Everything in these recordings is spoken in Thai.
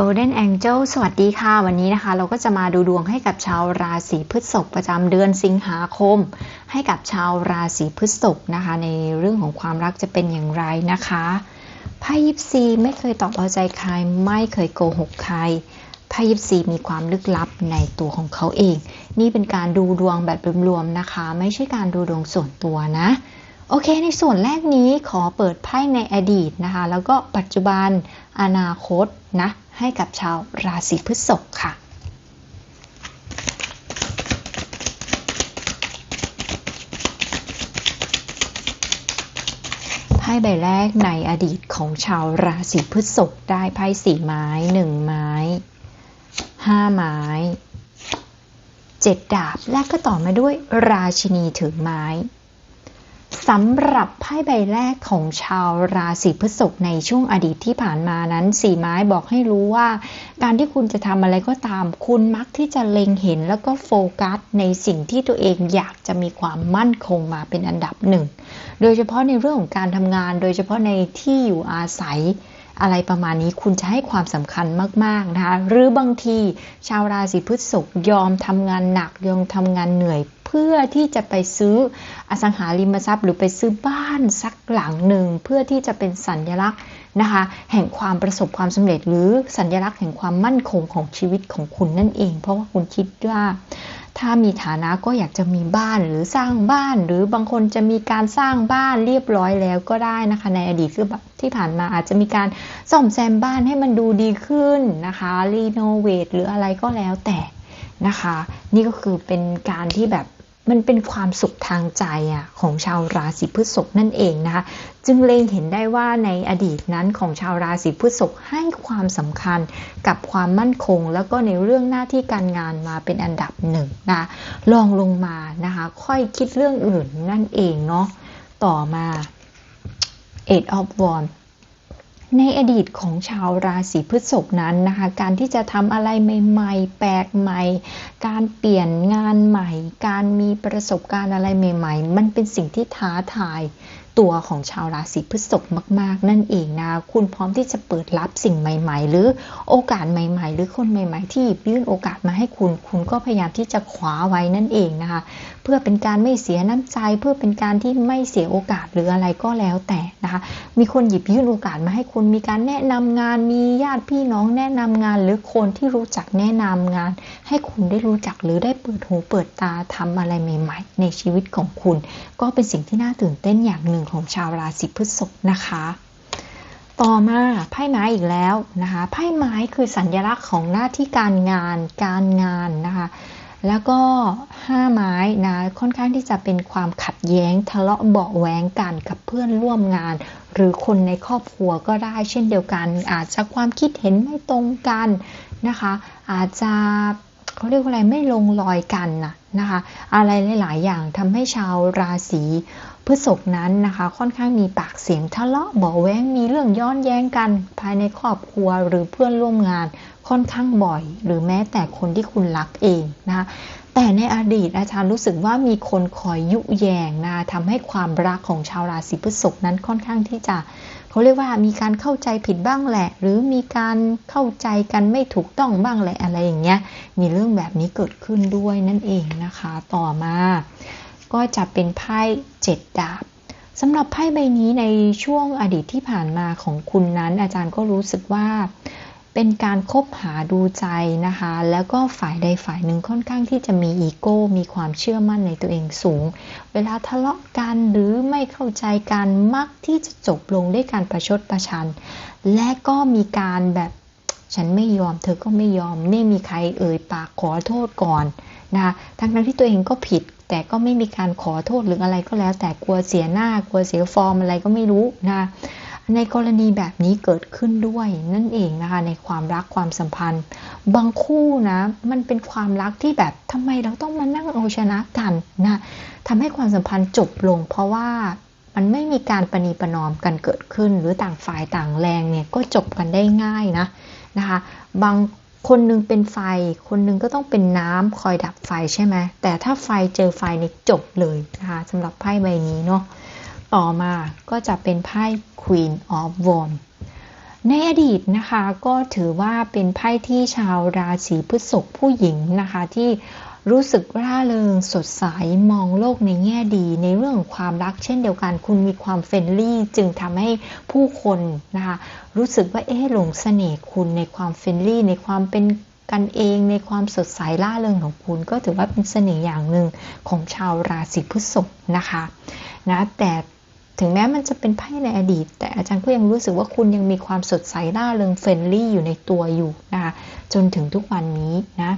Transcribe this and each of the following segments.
Golden Angel สวัสดีค่ะ วันนี้นะคะ เราก็จะมาดูดวงให้กับชาวราศีพฤษภประจำเดือนสิงหาคม ให้กับชาวราศีพฤษภนะคะ ในเรื่องของความรักจะเป็นอย่างไรนะคะไพ่ยิปซีไม่เคยตอบเอาใจใคร ไม่เคยโกหกใครไพ่ยิปซีมีความลึกลับในตัวของเขาเอง นี่เป็นการดูดวงแบบรวมๆนะคะ ไม่ใช่การดูดวงส่วนตัวนะ โอเค ในส่วนแรกนี้ขอเปิดไพ่ในอดีตนะคะ แล้วก็ปัจจุบันอนาคตนะ ให้กับชาวราศีพฤษภค่ะไพ่ใบแรกในอดีตของชาวราศีพฤษภได้ไพ่สี่ไม้หนึ่งไม้ห้าไม้เจ็ดดาบและก็ต่อมาด้วยราชินีถือไม้ สำหรับไพ่ใบแรกของชาวราศีพฤษภในช่วงอดีตที่ผ่านมานั้นสีไม้บอกให้รู้ว่า การที่คุณจะทำอะไรก็ตาม คุณมักที่จะเล็งเห็นแล้วก็โฟกัสในสิ่งที่ตัวเองอยากจะมีความมั่นคงมาเป็นอันดับหนึ่ง โดยเฉพาะในเรื่องของการทำงาน โดยเฉพาะในที่อยู่อาศัยอะไรประมาณนี้คุณจะให้ความสำคัญมาก ๆ นะคะ หรือบางทีชาวราศีพฤษภยอมทำงานหนักยอมทำงานเหนื่อย เพื่อที่จะไปซื้ออสังหาริมทรัพย์ หรือไปซื้อบ้านสักหลังหนึ่ง เพื่อที่จะเป็นสัญลักษณ์นะคะ แห่งความประสบความสำเร็จ หรือสัญลักษณ์แห่งความมั่นคงของชีวิตของคุณนั่นเอง เพราะว่าคุณคิดว่าถ้ามีฐานะก็อยากจะมีบ้านหรือสร้างบ้าน หรือบางคนจะมีการสร้างบ้านเรียบร้อยแล้วก็ได้นะคะ ในอดีตคือแบบที่ผ่านมาอาจจะมีการซ่อมแซมบ้านให้มันดูดีขึ้นนะคะรีโนเวทหรืออะไรก็แล้วแต่นะคะ นี่ก็คือเป็นการที่แบบ มันเป็นความสุขทางใจอะของชาวราศีพฤษภนั่นเองนะคะ จึงเล็งเห็นได้ว่าในอดีตนั้นของชาวราศีพฤษภให้ความสำคัญกับความมั่นคง แล้วก็ในเรื่องหน้าที่การงานมาเป็นอันดับหนึ่งนะลองลงมานะคะ ค่อยคิดเรื่องอื่นนั่นเองเนาะต่อมา Eight of Wands ในอดีตของชาวราศีพฤษภนั้นนะคะ การที่จะทำอะไรใหม่ๆ แปลกใหม่ การเปลี่ยนงานใหม่ การมีประสบการณ์อะไรใหม่ ๆ มันเป็นสิ่งที่ท้าทาย ตัวของชาวราศีพฤษภมาก ๆ นั่นเองนะ คุณพร้อมที่จะเปิดรับสิ่งใหม่ ๆ หรือโอกาสใหม่ ๆ หรือคนใหม่ ๆ ที่หยิบยื่นโอกาสมาให้คุณ คุณก็พยายามที่จะคว้าไว้นั่นเองนะคะ เพื่อเป็นการไม่เสียน้ำใจ เพื่อเป็นการที่ไม่เสียโอกาสหรืออะไรก็แล้วแต่นะคะ มีคนหยิบยื่นโอกาสมาให้คุณ มีการแนะนำงาน มีญาติพี่น้องแนะนำงาน หรือคนที่รู้จักแนะนำงาน ให้คุณได้รู้จักหรือได้เปิดหูเปิดตาทำอะไรใหม่ ๆ ในชีวิตของคุณ ก็เป็นสิ่งที่น่าตื่นเต้นอย่างหนึ่งของชาวราศีพฤษภนะคะ ต่อมาไพ่ไม้อีกแล้วนะคะไพ่ไม้คือสัญลักษณ์ของหน้าที่การงานการงานนะคะแล้วก็ห้าไม้นะค่อนข้างที่จะเป็นความขัดแย้งทะเลาะเบาแหวงกันกับเพื่อนร่วมงาน หรือคนในครอบครัวก็ได้เช่นเดียวกัน อาจจะความคิดเห็นไม่ตรงกันนะคะ อาจจะเขาเรียกว่าอะไรไม่ลงรอยกันนะนะคะ อะไรหลาย ๆ อย่างทำให้ชาวราศี พฤษภนั้นนะคะ ค่อนข้างมีปากเสียงทะเลาะเบาแวงมีเรื่องย้อนแย้งกัน ภายในครอบครัวหรือเพื่อนร่วมงานค่อนข้างบ่อย หรือแม้แต่คนที่คุณรักเองนะคะแต่ในอดีตอาจารย์รู้สึกว่ามีคนคอยยุแยงนะทำให้ความรักของชาวราศีพฤษภนั้นค่อนข้างที่จะเขาเรียกว่ามีการเข้าใจผิดบ้างแหละ หรือมีการเข้าใจกันไม่ถูกต้องบ้างแหละอะไรอย่างเงี้ยมีเรื่องแบบนี้เกิดขึ้นด้วยนั่นเองนะคะ ต่อมา ก็จะเป็นไพ่เจ็ดดาบสำหรับไพ่ใบนี้ในช่วงอดีตที่ผ่านมาของคุณนั้น อาจารย์ก็รู้สึกว่าเป็นการคบหาดูใจนะคะ แล้วก็ฝ่ายใดฝ่ายหนึ่งค่อนข้างที่จะมีอีโก้ มีความเชื่อมั่นในตัวเองสูง เวลาทะเลาะกันหรือไม่เข้าใจกันมักที่จะจบลงด้วยการประชดประชัน และก็มีการแบบฉันไม่ยอม เธอก็ไม่ยอมไม่มีใครเอ่ยปากขอโทษก่อนนะคะทั้งนั้นที่ตัวเองก็ผิด แต่ก็ไม่มีการขอโทษหรืออะไรก็แล้ว แต่กลัวเสียหน้ากลัวเสียฟอร์มอะไรก็ไม่รู้นะในกรณีแบบนี้เกิดขึ้นด้วยนั่นเองนะคะ ในความรักความสัมพันธ์ บางคู่นะ มันเป็นความรักที่แบบทำไมเราต้องมานั่งเอาชนะกันนะทำให้ความสัมพันธ์จบลง เพราะว่ามันไม่มีการประนีประนอมกันเกิดขึ้น หรือต่างฝ่ายต่างแรงเนี่ยก็จบกันได้ง่ายนะนะคะ บาง คนนึงเป็นไฟ คนนึงก็ต้องเป็นน้ำคอยดับไฟใช่ไหมแต่ถ้าไฟเจอไฟนี่จบเลยนะคะสำหรับไพ่ใบนี้เนาะต่อมาก็จะเป็นไพ่ Queen of Wands ในอดีตนะคะก็ถือว่าเป็นไพ่ที่ชาวราศีพฤษภผู้หญิงนะคะที่ รู้สึกร่าเริงสดใสมองโลกในแง่ดี ในเรื่องของความรักเช่นเดียวกัน คุณมีความเฟรนลี่จึงทำให้ผู้คนนะคะรู้สึกว่าเอ๊ะหลงเสน่ห์คุณในความเฟรนลี่ในความเป็นกันเองในความสดใสล่าเริงของคุณก็ถือว่าเป็นเสน่ห์อย่างหนึ่งของชาวราศีพฤษภนะคะนะแต่ถึงแม้มันจะเป็นไพ่ในอดีต แต่อาจารย์ก็ยังรู้สึกว่าคุณยังมีความสดใสล่าเริงเฟรนลี่อยู่ในตัวอยู่นะคะจนถึงทุกวันนี้นะ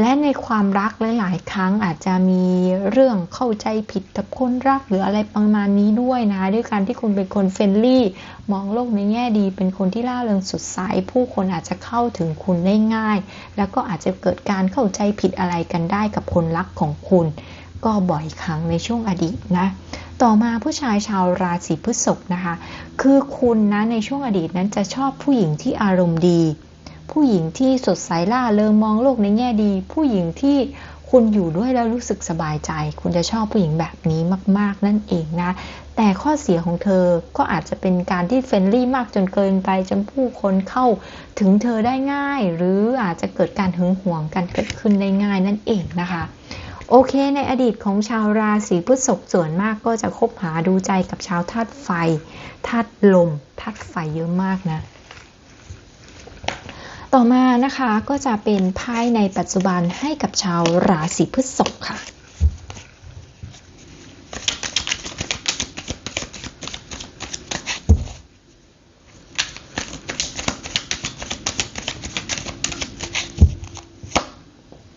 และในความรักหลาย ๆ ครั้งอาจจะมีเรื่องเข้าใจผิดกับคนรักหรืออะไรประมาณนี้ด้วยนะคะด้วยการที่คุณเป็นคนเฟรนลี่ มองโลกในแง่ดี เป็นคนที่ล่าเริงสดใสผู้คนอาจจะเข้าถึงคุณได้ง่าย แล้วก็อาจจะเกิดการเข้าใจผิดอะไรกันได้กับคนรักของคุณ ก็บ่อยครั้งในช่วงอดีตนะต่อมาผู้ชายชาวราศีพฤษภนะคะ คือคุณนะในช่วงอดีตนั้นจะชอบผู้หญิงที่อารมณ์ดี ผู้หญิงที่สดใสล่าเริงมองโลกในแง่ดี ผู้หญิงที่คุณอยู่ด้วยแล้วรู้สึกสบายใจ คุณจะชอบผู้หญิงแบบนี้มาก ๆ นั่นเองนะ แต่ข้อเสียของเธอก็อาจจะเป็นการที่เฟรนลี่มากจนเกินไปจนผู้คนเข้าถึงเธอได้ง่าย หรืออาจจะเกิดการหึงหวงกันเกิดขึ้นได้ง่ายนั่นเองนะคะโอเค ในอดีตของชาวราศีพฤษภส่วนมากก็จะคบหาดูใจกับชาวธาตุไฟธาตุลมธาตุไฟเยอะมากนะ ต่อมานะคะก็จะเป็นไพ่ในปัจจุบันให้กับชาวราศีพฤษภค่ะ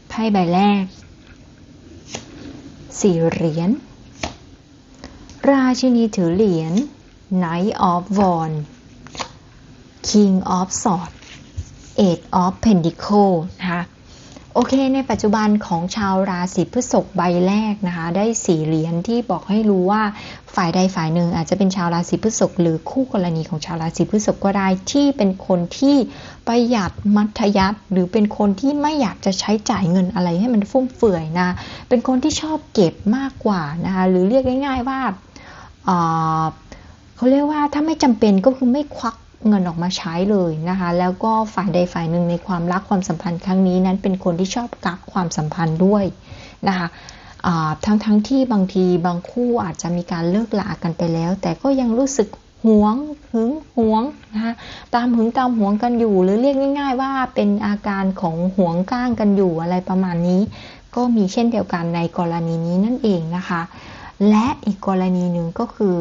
ไพ่ใบแรกสี่เหรียญราชินีถือเหรียญ Knight of Wands King of Swords Eight of Pentacles นะคะโอเค ในปัจจุบันของชาวราศีพฤษภใบแรกนะคะ ได้สี่เหรียญที่บอกให้รู้ว่าฝ่ายใดฝ่ายหนึ่งอาจจะเป็นชาวราศีพฤษภหรือคู่กรณีของชาวราศีพฤษภก็ได้ที่เป็นคนที่ประหยัดมัธยัติหรือเป็นคนที่ไม่อยากจะใช้จ่ายเงินอะไรให้มันฟุ่มเฟือยนะ เป็นคนที่ชอบเก็บมากกว่านะคะหรือเรียกง่าย ๆว่าเขาเรียกว่าถ้าไม่จำเป็นก็คือไม่ควัก เงินออกมาใช้เลยนะคะ แล้วก็ฝ่ายใดฝ่ายหนึ่งในความรักความสัมพันธ์ครั้งนี้นั้นเป็นคนที่ชอบกักความสัมพันธ์ด้วยนะคะทั้งทั้งที่บางทีบางคู่อาจจะมีการเลิกลากันไปแล้ว แต่ก็ยังรู้สึกหวงหึงหวงนะคะตามหึงตามหวงกันอยู่ หรือเรียกง่าย ๆ ว่าเป็นอาการของหวงก้างกันอยู่อะไรประมาณนี้ ก็มีเช่นเดียวกันในกรณีนี้นั่นเองนะคะ และอีกกรณีหนึ่งก็คือ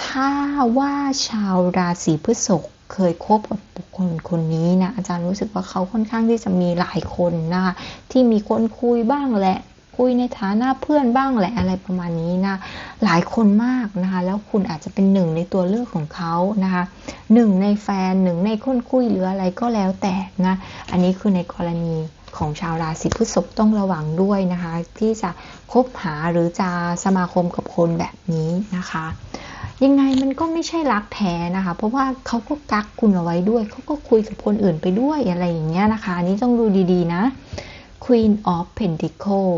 ถ้าว่าชาวราศีพฤษภเคยคบกับบุคคลคนนี้นะอาจารย์รู้สึกว่าเขาค่อนข้างที่จะมีหลายคนนะคะที่มีคนคุยบ้างแหละคุยในฐานะเพื่อนบ้างแหละอะไรประมาณนี้นะหลายคนมากนะคะแล้วคุณอาจจะเป็นหนึ่งในตัวเลือกของเขานะคะหนึ่งในแฟนหนึ่งในคนคุยหรืออะไรก็แล้วแต่นะอันนี้คือในกรณีของชาวราศีพฤษภต้องระวังด้วยนะคะ ที่จะคบหาหรือจะสมาคมกับคนแบบนี้นะคะ ยังไงมันก็ไม่ใช่รักแท้นะคะ เพราะว่าเขาก็กักคุณเอาไว้ด้วยเขาก็คุยกับคนอื่นไปด้วยอะไรอย่างเงี้ยนะคะอันนี้ต้องดูดีๆนะ Queen of Pentacles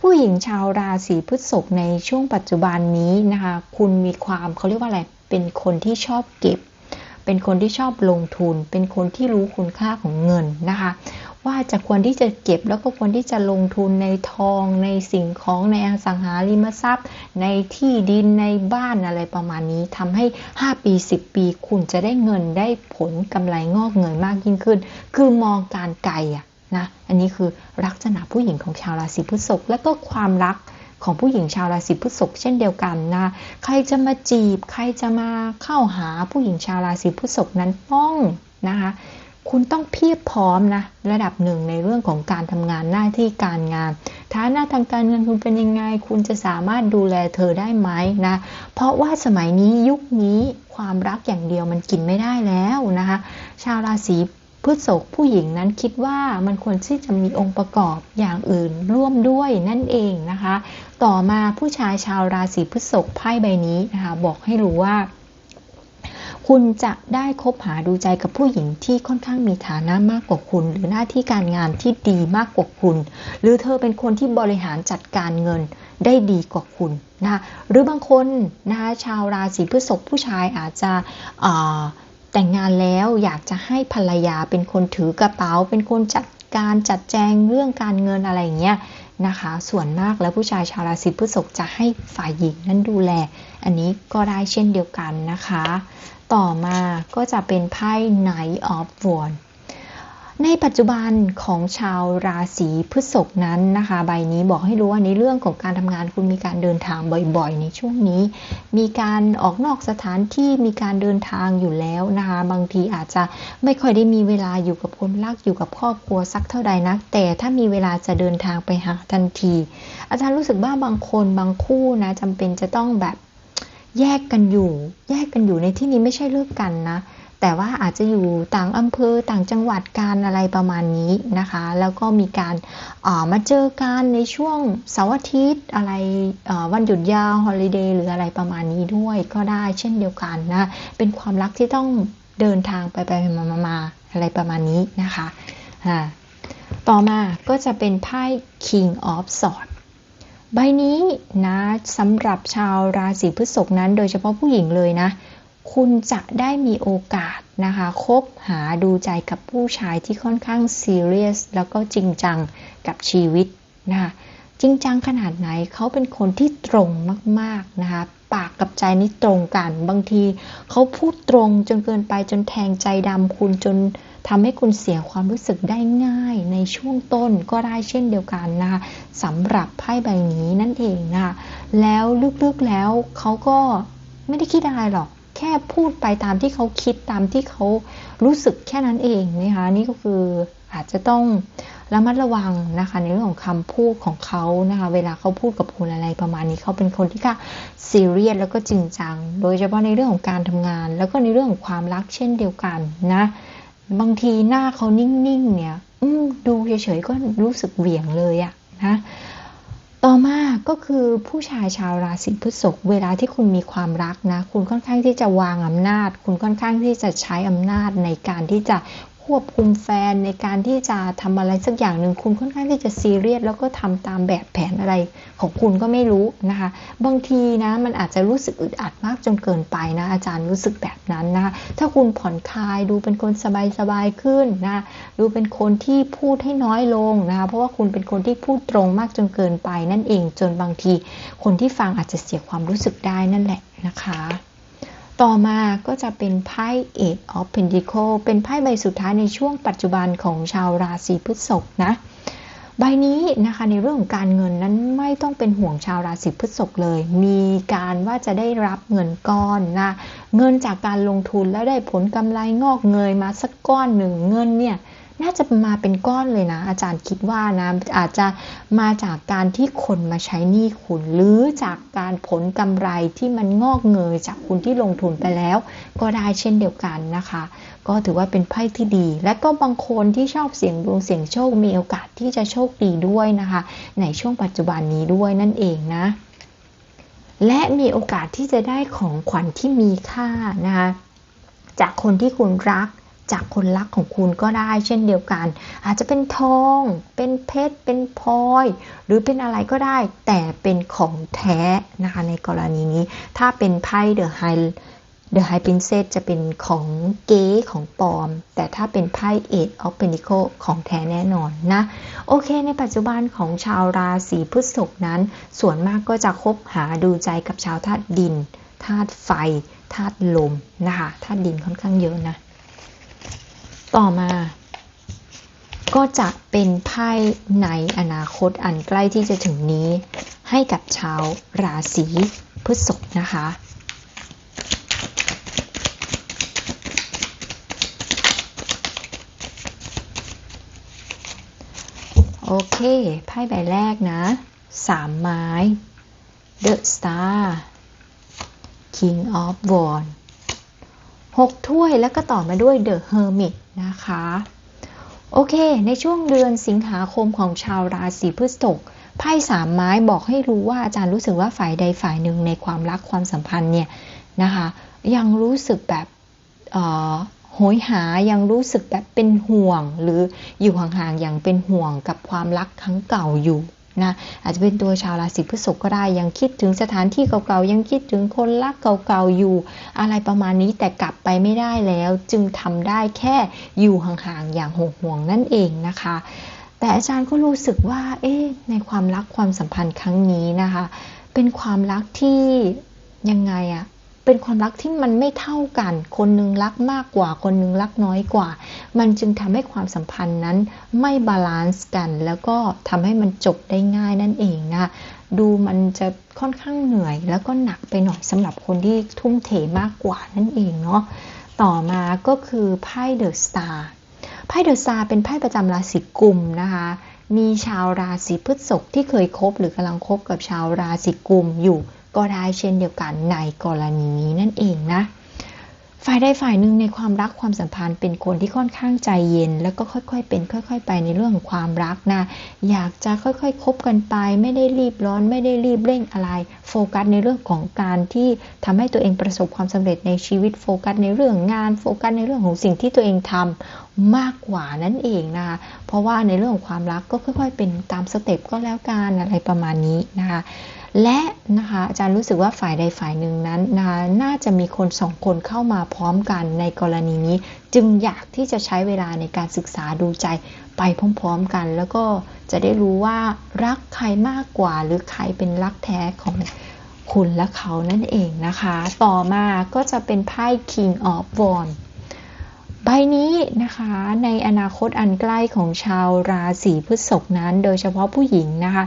ผู้หญิงชาวราศีพฤษภในช่วงปัจจุบันนี้นะคะ คุณมีความเขาเรียกว่าอะไร เป็นคนที่ชอบเก็บ เป็นคนที่ชอบลงทุน เป็นคนที่รู้คุณค่าของเงินนะคะ ว่าจะควรที่จะเก็บแล้วก็ควรที่จะลงทุนในทองในสิ่งของในอสังหาริมทรัพย์ ในที่ดินในบ้านอะไรประมาณนี้ทำให้ 5 ปี 10 ปี คุณจะได้เงินได้ผลกำไรงอกเงินมากยิ่งขึ้น คือมองการไกลอะนะอันนี้คือลักษณะผู้หญิงของชาวราศีพฤษภและก็ความรักของผู้หญิงชาวราศีพฤษภเช่นเดียวกันนะ ใครจะมาจีบ ใครจะมาเข้าหาผู้หญิงชาวราศีพฤษภนั้นต้องนะคะ คุณต้องเพียบพร้อมนะ ระดับหนึ่งในเรื่องของการทำงานหน้าที่การงานฐานะทางการเงินคุณเป็นยังไง คุณจะสามารถดูแลเธอได้ไหมนะ เพราะว่าสมัยนี้ยุคนี้ความรักอย่างเดียวมันกินไม่ได้แล้วนะคะ ชาวราศีพฤษภผู้หญิงนั้นคิดว่ามันควรที่จะมีองค์ประกอบอย่างอื่นร่วมด้วยนั่นเองนะคะ ต่อมาผู้ชายชาวราศีพฤษภไพ่ใบนี้นะคะบอกให้รู้ว่า คุณจะได้คบหาดูใจกับผู้หญิงที่ค่อนข้างมีฐานะมากกว่าคุณ หรือหน้าที่การงานที่ดีมากกว่าคุณ หรือเธอเป็นคนที่บริหารจัดการเงินได้ดีกว่าคุณนะหรือบางคนนะคะชาวราศีพฤษภผู้ชายอาจจะแต่งงานแล้วอยากจะให้ภรรยาเป็นคนถือกระเป๋า เป็นคนจัดการจัดแจงเรื่องการเงินอะไรอย่างเงี้ยนะคะ ส่วนมากแล้วผู้ชายชาวราศีพฤษภจะให้ฝ่ายหญิงนั้นดูแล อันนี้ก็ได้เช่นเดียวกันนะคะ ต่อมาก็จะเป็นไพ่ Knight of Wands ในปัจจุบันของชาวราศีพฤษภนั้นนะคะ ใบนี้บอกให้รู้ว่าในเรื่องของการทำงานคุณมีการเดินทางบ่อยๆ ในช่วงนี้ มีการออกนอกสถานที่มีการเดินทางอยู่แล้วนะคะ บางทีอาจจะไม่ค่อยได้มีเวลาอยู่กับคนรักอยู่กับครอบครัวสักเท่าใดนัก แต่ถ้ามีเวลาจะเดินทางไปหาทันที อาจารย์รู้สึกว่าบางคนบางคู่นะจำเป็นจะต้องแบบ แยกกันอยู่ แยกกันอยู่ในที่นี้ไม่ใช่เลิกกันนะ แต่ว่าอาจจะอยู่ต่างอำเภอต่างจังหวัดการอะไรประมาณนี้นะคะ แล้วก็มีการมาเจอกันในช่วงเสาร์อาทิตย์อะไรวันหยุดยาวฮอลิเดย์หรืออะไรประมาณนี้ด้วยก็ได้เช่นเดียวกันนะ เป็นความรักที่ต้องเดินทางไปไปมามามาอะไรประมาณนี้นะคะ ต่อมาก็จะเป็นไพ่ King of Swords ใบนี้นะสำหรับชาวราศีพฤษภนั้น โดยเฉพาะผู้หญิงเลยนะ คุณจะได้มีโอกาสนะคะคบหาดูใจกับผู้ชายที่ค่อนข้างซีเรียสแล้วก็จริงจังกับชีวิตนะคะจริงจังขนาดไหนเขาเป็นคนที่ตรงมากๆนะคะ ปากกับใจนี่ตรงกัน บางทีเขาพูดตรงจนเกินไปจนแทงใจดำคุณจนทำให้คุณเสียความรู้สึกได้ง่ายในช่วงต้นก็ได้เช่นเดียวกันนะคะสำหรับไพ่ใบนี้นั่นเองนะคะแล้วลึกๆแล้วเขาก็ไม่ได้คิดอะไรหรอก แค่พูดไปตามที่เขาคิดตามที่เขา รู้สึกแค่นั้นเองนะคะนี่ก็คืออาจจะต้องระมัดระวังนะคะในเรื่องของคำพูดของเขานะคะเวลาเขาพูดกับคุณอะไรประมาณนี้เขาเป็นคนที่ก็ซีเรียสแล้วก็จริงจัง โดยเฉพาะในเรื่องของการทำงาน แล้วก็ในเรื่องของความรักเช่นเดียวกันนะบางทีหน้าเขานิ่งๆเนี่ยดูเฉยๆก็รู้สึกเหวี่ยงเลยอะนะ ต่อมาก็คือผู้ชายชาวราศีพฤษภเวลาที่คุณมีความรักนะ คุณค่อนข้างที่จะวางอำนาจ คุณค่อนข้างที่จะใช้อำนาจในการที่จะ ควบคุมแฟนในการที่จะทำอะไรสักอย่างหนึ่งคุณค่อนข้างที่จะซีเรียสแล้วก็ทำตามแบบแผนอะไรของคุณก็ไม่รู้นะคะ บางทีนะมันอาจจะรู้สึกอึดอัดมากจนเกินไปนะ อาจารย์รู้สึกแบบนั้นนะถ้าคุณผ่อนคลายดูเป็นคนสบายๆขึ้นนะดูเป็นคนที่พูดให้น้อยลงนะคะเพราะว่าคุณเป็นคนที่พูดตรงมากจนเกินไปนั่นเองจนบางที คนที่ฟังอาจจะเสียความรู้สึกได้นั่นแหละนะคะ ต่อมาก็จะเป็นไพ่ Eight of Pentacle เป็นไพ่ใบสุดท้ายในช่วงปัจจุบันของชาวราศีพฤษภนะ ใบนี้นะคะในเรื่องของการเงินนั้นไม่ต้องเป็นห่วงชาวราศีพฤษภเลย มีการว่าจะได้รับเงินก้อนนะเงินจากการลงทุนแล้วได้ผลกำไรงอกเงยมาสักก้อนหนึ่งเงินเนี่ย น่าจะมาเป็นก้อนเลยนะ อาจารย์คิดว่านะอาจจะมาจากการที่คนมาใช้หนี้คุณ หรือจากการผลกำไรที่มันงอกเงยจากคุณที่ลงทุนไปแล้ว ก็ได้เช่นเดียวกันนะคะ ก็ถือว่าเป็นไพ่ที่ดี และก็บางคนที่ชอบเสี่ยงดวงเสี่ยงโชคมีโอกาสที่จะโชคดีด้วยนะคะ ในช่วงปัจจุบันนี้ด้วยนั่นเองนะ และมีโอกาสที่จะได้ของขวัญที่มีค่านะคะจากคนที่คุณรัก จากคนรักของคุณก็ได้เช่นเดียวกัน อาจจะเป็นทอง เป็นเพชร เป็นพลอย หรือเป็นอะไรก็ได้ แต่เป็นของแท้นะคะในกรณีนี้ ถ้าเป็นไพ่เดอะไฮเดอะไฮพินเซตจะเป็นของเก๊ของปลอม แต่ถ้าเป็นไพ่เอ็ดออฟเพนิโคของแท้แน่นอนนะ โอเค ในปัจจุบันของชาวราศีพฤษภนั้น ส่วนมากก็จะคบหาดูใจกับชาวธาตุดินธาตุไฟธาตุลมนะคะธาตุดินค่อนข้างเยอะนะ ต่อมา ก็จะเป็นไพ่ในอนาคตอันใกล้ที่จะถึงนี้ ให้กับชาวราศีพฤษภนะคะโอเค ไพ่ใบแรกนะสามไม้ The Star King of Wands 6 ถ้วยแล้วก็ต่อมาด้วย The Hermit นะคะ โอเค ในช่วงเดือนสิงหาคมของชาวราศีพฤษภไพ่สามไม้บอกให้รู้ว่าอาจารย์รู้สึกว่าฝ่ายใดฝ่ายหนึ่งในความรักความสัมพันธ์เนี่ยนะคะยังรู้สึกแบบโหยหายังรู้สึกแบบเป็นห่วง หรืออยู่ห่างๆอย่างเป็นห่วงกับความรักครั้งเก่าอยู่ นะอาจจะเป็นตัวชาวราศีพฤษภก็ได้ยังคิดถึงสถานที่เก่าๆยังคิดถึงคนรักเก่าๆอยู่ อะไรประมาณนี้แต่กลับไปไม่ได้แล้ว จึงทำได้แค่อยู่ห่างๆอย่างห่วงๆนั่นเองนะคะ แต่อาจารย์ก็รู้สึกว่า เอ๊ะในความรักความสัมพันธ์ครั้งนี้นะคะ เป็นความรักที่ยังไงอะ เป็นความรักที่มันไม่เท่ากัน คนนึงรักมากกว่า คนนึงรักน้อยกว่า มันจึงทำให้ความสัมพันธ์นั้นไม่บาลานซ์กัน แล้วก็ทำให้มันจบได้ง่ายนั่นเองนะดูมันจะค่อนข้างเหนื่อยแล้วก็หนักไปหน่อยสำหรับคนที่ทุ่มเทมากกว่านั่นเองเนาะต่อมาก็คือไพ่เดอะสตาร์ไพ่เดอะสตาร์เป็นไพ่ประจำราศีกุมนะคะมีชาวราศีพฤษภที่เคยคบหรือกำลังคบกับชาวราศีกุมอยู่ ก็ได้เช่นเดียวกันในกรณีนี้นั่นเองนะ ฝ่ายใดฝ่ายหนึ่งในความรักความสัมพันธ์เป็นคนที่ค่อนข้างใจเย็น แล้วก็ค่อยๆ เป็น ค่อย ๆ ไปในเรื่องของความรักนะอยากจะค่อยๆคบกันไป ไม่ได้รีบร้อน ไม่ได้รีบเร่งอะไร โฟกัสในเรื่องของการที่ทำให้ตัวเองประสบความสำเร็จในชีวิตโฟกัสในเรื่องงานโฟกัสในเรื่องของสิ่งที่ตัวเองทำมากกว่านั่นเองนะคะ เพราะว่าในเรื่องของความรักก็ค่อย ๆ เป็นตามสเต็ปก็แล้วกันอะไรประมาณนี้นะคะ และนะคะอาจารย์รู้สึกว่าฝ่ายใดฝ่ายหนึ่งนั้นนะน่าจะมีคนสองคนเข้ามาพร้อมกันในกรณีนี้ จึงอยากที่จะใช้เวลาในการศึกษาดูใจไปพร้อมๆกัน แล้วก็จะได้รู้ว่ารักใครมากกว่า หรือใครเป็นรักแท้ของคุณและเขานั่นเองนะคะ ต่อมาก็จะเป็นไพ่ King of Wands ใบนี้นะคะในอนาคตอันใกล้ของชาวราศีพฤษภนั้น โดยเฉพาะผู้หญิงนะคะ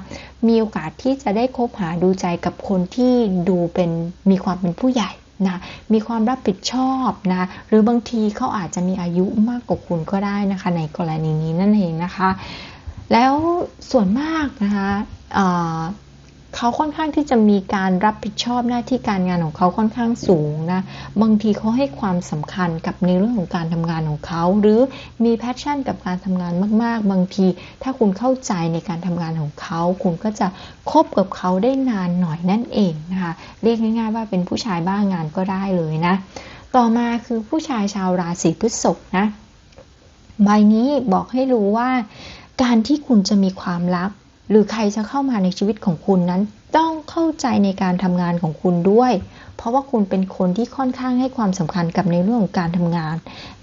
มีโอกาสที่จะได้คบหาดูใจกับคนที่ดูเป็นมีความเป็นผู้ใหญ่นะมีความรับผิดชอบนะหรือบางทีเขาอาจจะมีอายุมากกว่าคุณก็ได้นะคะ ในกรณีนี้นั่นเองนะคะ แล้วส่วนมากนะคะ เขาค่อนข้างที่จะมีการรับผิดชอบหน้าที่การงานของเขาค่อนข้างสูงนะ บางทีเขาให้ความสำคัญกับในเรื่องของการทำงานของเขา หรือมีแพชชั่นกับการทำงานมาก ๆ บางที ถ้าคุณเข้าใจในการทำงานของเขา คุณก็จะคบกับเขาได้นานหน่อยนั่นเองนะคะ เรียกง่าย ๆ ว่าเป็นผู้ชายบ้างงานก็ได้เลยนะ ต่อมาคือผู้ชายชาวราศีพฤษภนะ ใบนี้บอกให้รู้ว่า การที่คุณจะมีความรัก หรือใครจะเข้ามาในชีวิตของคุณนั้น ต้องเข้าใจในการทำงานของคุณด้วย เพราะว่าคุณเป็นคนที่ค่อนข้างให้ความสำคัญกับในเรื่องของการทำงาน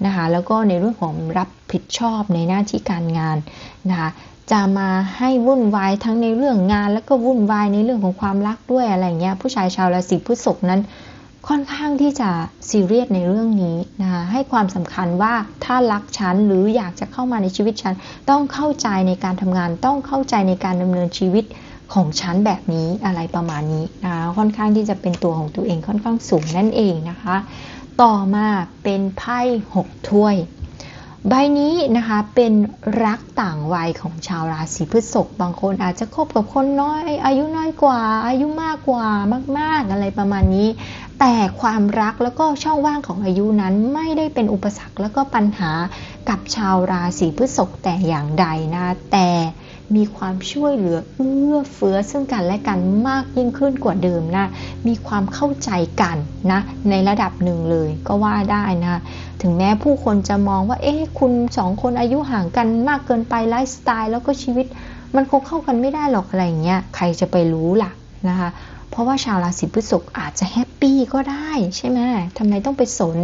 นะคะ แล้วก็ในเรื่องของรับผิดชอบในหน้าที่การงานนะคะจะมาให้วุ่นวายทั้งในเรื่องงาน แล้วก็วุ่นวายในเรื่องของความรักด้วยอะไรเงี้ยผู้ชายชาวราศีพฤษภนั้น ค่อนข้างที่จะซีเรียสในเรื่องนี้นะคะให้ความสำคัญว่าถ้ารักฉันหรืออยากจะเข้ามาในชีวิตฉัน ต้องเข้าใจในการทำงาน ต้องเข้าใจในการดำเนินชีวิตของฉันแบบนี้อะไรประมาณนี้นะคะค่อนข้างที่จะเป็นตัวของตัวเองค่อนข้างสูงนั่นเองนะคะ ต่อมาเป็นไพ่หกถ้วย ใบนี้นะคะเป็นรักต่างวัยของชาวราศีพฤษภบางคนอาจจะคบกับคนน้อย อายุน้อยกว่า อายุมากกว่ามาก ๆ อะไรประมาณนี้ แต่ความรักแล้วก็ช่องว่างของอายุนั้นไม่ได้เป็นอุปสรรคแล้วก็ปัญหากับชาวราศีพฤษภแต่อย่างใดนะ แต่มีความช่วยเหลือเอื้อเฟื้อซึ่งกันและกันมากยิ่งขึ้นกว่าเดิมนะ มีความเข้าใจกันนะ ในระดับหนึ่งเลยก็ว่าได้นะ ถึงแม้ผู้คนจะมองว่า เอ๊ะ คุณสองคนอายุห่างกันมากเกินไปไลฟ์สไตล์แล้วก็ชีวิต มันคงเข้ากันไม่ได้หรอกอะไรเงี้ย ใครจะไปรู้ล่ะนะคะ เพราะว่าชาวราศีพฤษภอาจจะแฮปปี้ก็ได้ใช่ไหมทำไมต้องไปสน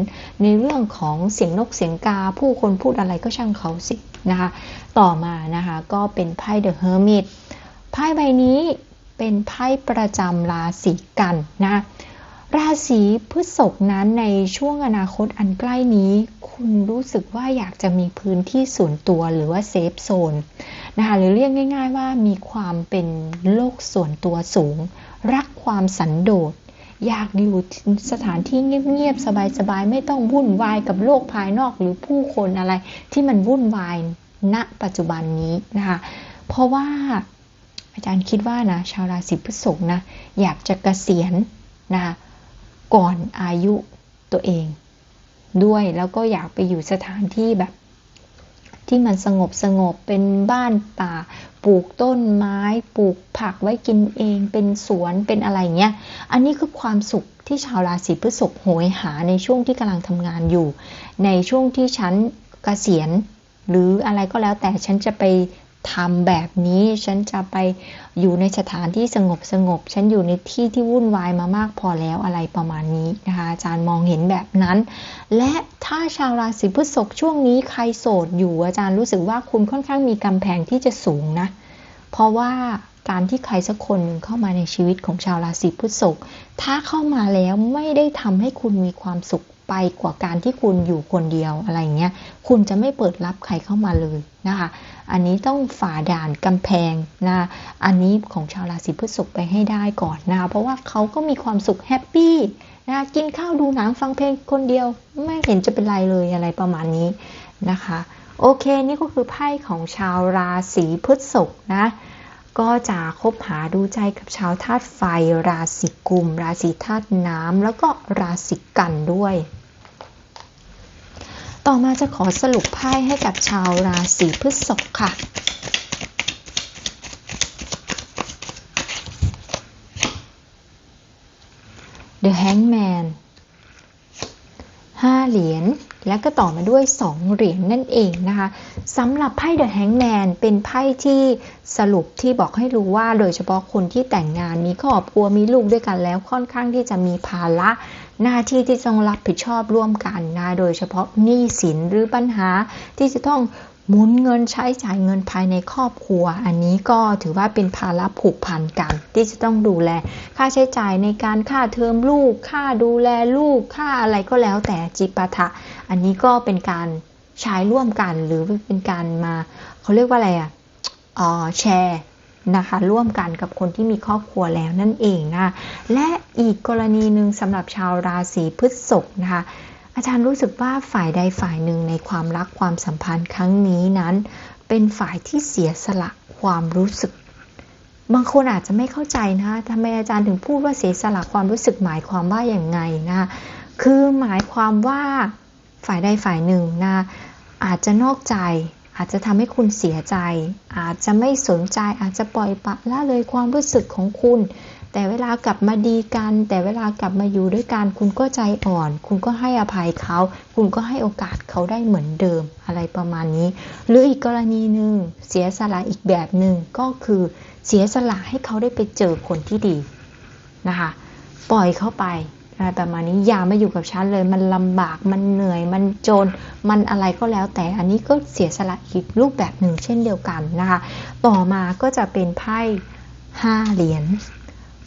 ในเรื่องของเสียงนกเสียงกา ผู้คนพูดอะไรก็ช่างเขาสินะคะ ต่อมานะคะก็เป็นไพ่เดอะเฮอร์มิตไพ่ใบนี้เป็นไพ่ประจำราศีกันนะราศีพฤษภนั้นในช่วงอนาคตอันใกล้นี้ คุณรู้สึกว่าอยากจะมีพื้นที่ส่วนตัวหรือว่าเซฟโซนนะคะหรือเรียกง่าย ๆ ว่ามีความเป็นโลกส่วนตัวสูง รักความสันโดษ อยากอยู่สถานที่เงียบๆ สบายๆ ไม่ต้องวุ่นวายกับโลกภายนอกหรือผู้คนอะไรที่มันวุ่นวายณปัจจุบันนี้นะคะ เพราะว่าอาจารย์คิดว่านะชาวราศีพฤษภนะอยากจะกะเกษียณนะคะก่อนอายุตัวเองด้วยแล้วก็อยากไปอยู่สถานที่แบบ ที่มันสงบสงบเป็นบ้านป่า ปลูกต้นไม้ ปลูกผักไว้กินเอง เป็นสวนเป็นอะไรเงี้ย อันนี้คือความสุขที่ชาวราศีพฤษภโหยหาในช่วงที่กำลังทำงานอยู่ ในช่วงที่ฉันกเกษียณ หรืออะไรก็แล้วแต่ฉันจะไป ทำแบบนี้ ฉันจะไปอยู่ในสถานที่สงบสงบ ฉันอยู่ในที่ที่วุ่นวายมามากพอแล้วอะไรประมาณนี้นะคะอาจารย์มองเห็นแบบนั้น และถ้าชาวราศีพฤษภช่วงนี้ใครโสดอยู่อาจารย์รู้สึกว่าคุณค่อนข้างมีกำแพงที่จะสูงนะ เพราะว่าการที่ใครสักคนหนึ่งเข้ามาในชีวิตของชาวราศีพฤษภถ้าเข้ามาแล้วไม่ได้ทำให้คุณมีความสุข ไปกว่าการที่คุณอยู่คนเดียวอะไรเงี้ย คุณจะไม่เปิดรับใครเข้ามาเลยนะคะ อันนี้ต้องฝ่าด่านกำแพงนะ อันนี้ของชาวราศีพฤษภไปให้ได้ก่อนนะ เพราะว่าเขาก็มีความสุขแฮปปี้นะ กินข้าวดูหนังฟังเพลงคนเดียว ไม่เห็นจะเป็นไรเลยอะไรประมาณนี้นะคะ โอเค นี่ก็คือไพ่ของชาวราศีพฤษภนะ ก็จะคบหาดูใจกับชาวธาตุไฟ ราศีกุม ราศีธาตุน้ำแล้วก็ราศีกันด้วย ต่อมาจะขอสรุปไพ่ให้กับชาวราศีพฤษภค่ะ The Hangman 5 เหรียญ และก็ต่อมาด้วย 2 เหรียญนั่นเองนะคะสำหรับไพ่ The Hangman เป็นไพ่ที่สรุปที่บอกให้รู้ว่า โดยเฉพาะคนที่แต่งงานมีครอบครัวมีลูกด้วยกันแล้วค่อนข้างที่จะมีภาระ หน้าที่ที่ต้องรับผิดชอบร่วมกันนะโดยเฉพาะหนี้สินหรือปัญหาที่จะต้อง หมุนเงินใช้จ่ายเงินภายในครอบครัว อันนี้ก็ถือว่าเป็นภาระผูกพันกันที่จะต้องดูแล ค่าใช้จ่ายในการค่าเทอมลูก ค่าดูแลลูก ค่าอะไรก็แล้วแต่จิปาถะ อันนี้ก็เป็นการใช้ร่วมกันหรือเป็นการมาเขาเรียกว่าอะไรอะแชร์นะคะร่วมกันกับคนที่มีครอบครัวแล้วนั่นเองนะและอีกกรณีหนึ่งสำหรับชาวราศีพฤษภนะคะ อาจารย์รู้สึกว่าฝ่ายใดฝ่ายหนึ่งในความรักความสัมพันธ์ครั้งนี้นั้น เป็นฝ่ายที่เสียสละความรู้สึก บางคนอาจจะไม่เข้าใจนะทำไมอาจารย์ถึงพูดว่าเสียสละความรู้สึกหมายความว่าอย่างไงนะคือหมายความว่าฝ่ายใดฝ่ายหนึ่งนะอาจจะนอกใจ อาจจะทำให้คุณเสียใจ อาจจะไม่สนใจอาจจะปล่อยปละละเลยความรู้สึกของคุณ แต่เวลากลับมาดีกัน แต่เวลากลับมาอยู่ด้วยกัน คุณก็ใจอ่อน คุณก็ให้อภัยเขา คุณก็ให้โอกาสเขาได้เหมือนเดิมอะไรประมาณนี้ หรืออีกกรณีหนึ่งเสียสละอีกแบบหนึ่งก็คือเสียสละให้เขาได้ไปเจอคนที่ดีนะคะปล่อยเขาไปอะไรประมาณนี้อย่ามาอยู่กับฉันเลย มันลำบากมันเหนื่อย มันจน มันอะไรก็แล้ว แต่อันนี้ก็เสียสละอีกรูปแบบหนึ่งเช่นเดียวกันนะคะ ต่อมาก็จะเป็นไพ่ห้าเหรียญ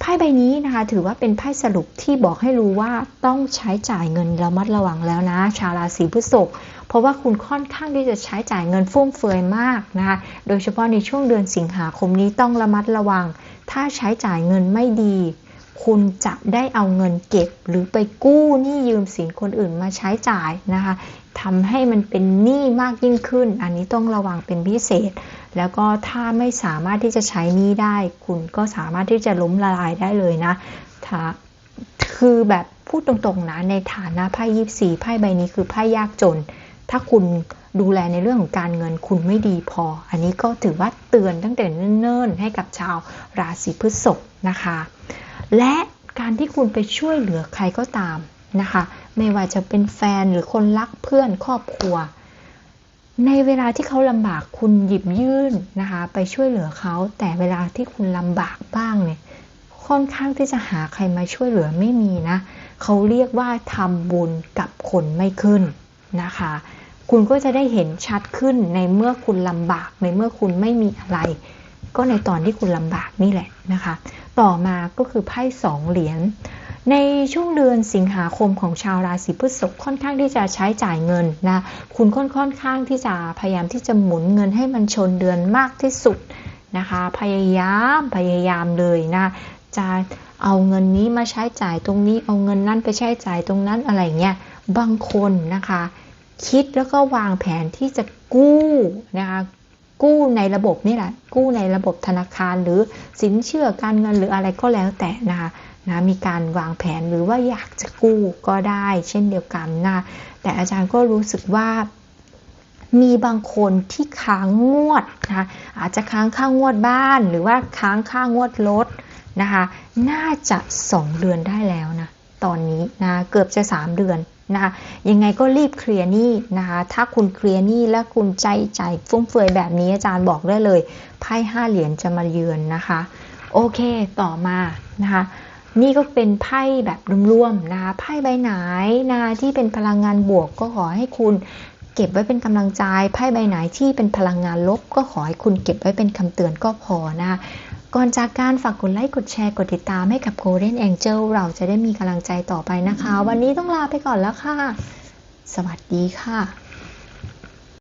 พ่ใบนี้นะคะ ถือว่าเป็นไพ่สรุปที่บอกให้รู้ว่าต้องใช้จ่ายเงินระมัดระวังแล้วนะ ชาวราศีพฤษภเพราะว่าคุณค่อนข้างที่จะใช้จ่ายเงินฟุ่มเฟือยมากนะคะ โดยเฉพาะในช่วงเดือนสิงหาคมนี้ต้องระมัดระวัง ถ้าใช้จ่ายเงินไม่ดี คุณจะได้เอาเงินเก็บ หรือไปกู้หนี้ยืมสินคนอื่นมาใช้จ่ายนะคะทำให้มันเป็นหนี้มากยิ่งขึ้น อันนี้ต้องระวังเป็นพิเศษ แล้วก็ถ้าไม่สามารถที่จะใช้นี้ได้ คุณก็สามารถที่จะล้มละลายได้เลยนะถ้าคือแบบพูดตรงๆนะในฐานะไพ่ยิบสี่ไพ่ใบนี้คือไพ่ยากจน ถ้าคุณดูแลในเรื่องของการเงินคุณไม่ดีพอ อันนี้ก็ถือว่าเตือนตั้งแต่เนิ่นๆ ให้กับชาวราศีพฤษภนะคะ และการที่คุณไปช่วยเหลือใครก็ตามนะคะ ไม่ว่าจะเป็นแฟนหรือคนรักเพื่อนครอบครัว ในเวลาที่เขาลำบากคุณหยิบยื่นนะคะ ไปช่วยเหลือเขา แต่เวลาที่คุณลำบากบ้างเนี่ย ค่อนข้างที่จะหาใครมาช่วยเหลือไม่มีนะเขาเรียกว่าทำบุญกับคนไม่ขึ้นนะคะ คุณก็จะได้เห็นชัดขึ้นในเมื่อคุณลำบากในเมื่อคุณไม่มีอะไร ก็ในตอนที่คุณลำบากนี่แหละนะคะ ต่อมาก็คือไพ่สองเหรียญ ในช่วงเดือนสิงหาคมของชาวราศีพฤษภค่อนข้างที่จะใช้จ่ายเงินนะ คุณค่อนค่อนข้างที่จะพยายามที่จะหมุนเงินให้มันชนเดือนมากที่สุดนะคะ พยายามพยายามเลยนะ จะเอาเงินนี้มาใช้จ่ายตรงนี้ เอาเงินนั้นไปใช้จ่ายตรงนั้นอะไรเงี้ย บางคนนะคะ คิดแล้วก็วางแผนที่จะกู้นะคะกู้ในระบบนี่แหละ กู้ในระบบธนาคารหรือสินเชื่อการเงินหรืออะไรก็แล้วแต่นะคะ นะมีการวางแผนหรือว่าอยากจะกู้ก็ได้ เช่นเดียวกันนะแต่อาจารย์ก็รู้สึกว่ามีบางคนที่ค้างงวดนะคะอาจจะค้างค่างวดบ้าน หรือว่าค้างค่างวดรถนะคะน่าจะ 2 เดือนได้แล้วนะตอนนี้นะเกือบจะ 3 เดือนนะคะยังไงก็รีบเคลียร์หนี้นะคะถ้าคุณเคลียร์หนี้และคุณใจใจฟุ่มเฟือยแบบนี้อาจารย์บอกได้เลยไพ่ห้าเหรียญจะมาเยือนนะคะ โอเคต่อมานะคะ นี่ก็เป็นไพ่แบบรวมๆนะคะไพ่ใบไหนนะที่เป็นพลังงานบวกก็ขอให้คุณเก็บไว้เป็นกำลังใจไพ่ใบไหนที่เป็นพลังงานลบ ก็ขอให้คุณเก็บไว้เป็นคำเตือนก็พอนะคะก่อนจากการฝากกดไลค์ กดแชร์ กดติดตามให้กับ Golden Angel เราจะได้มีกำลังใจต่อไปนะคะ วันนี้ต้องลาไปก่อนแล้วค่ะ สวัสดีค่ะ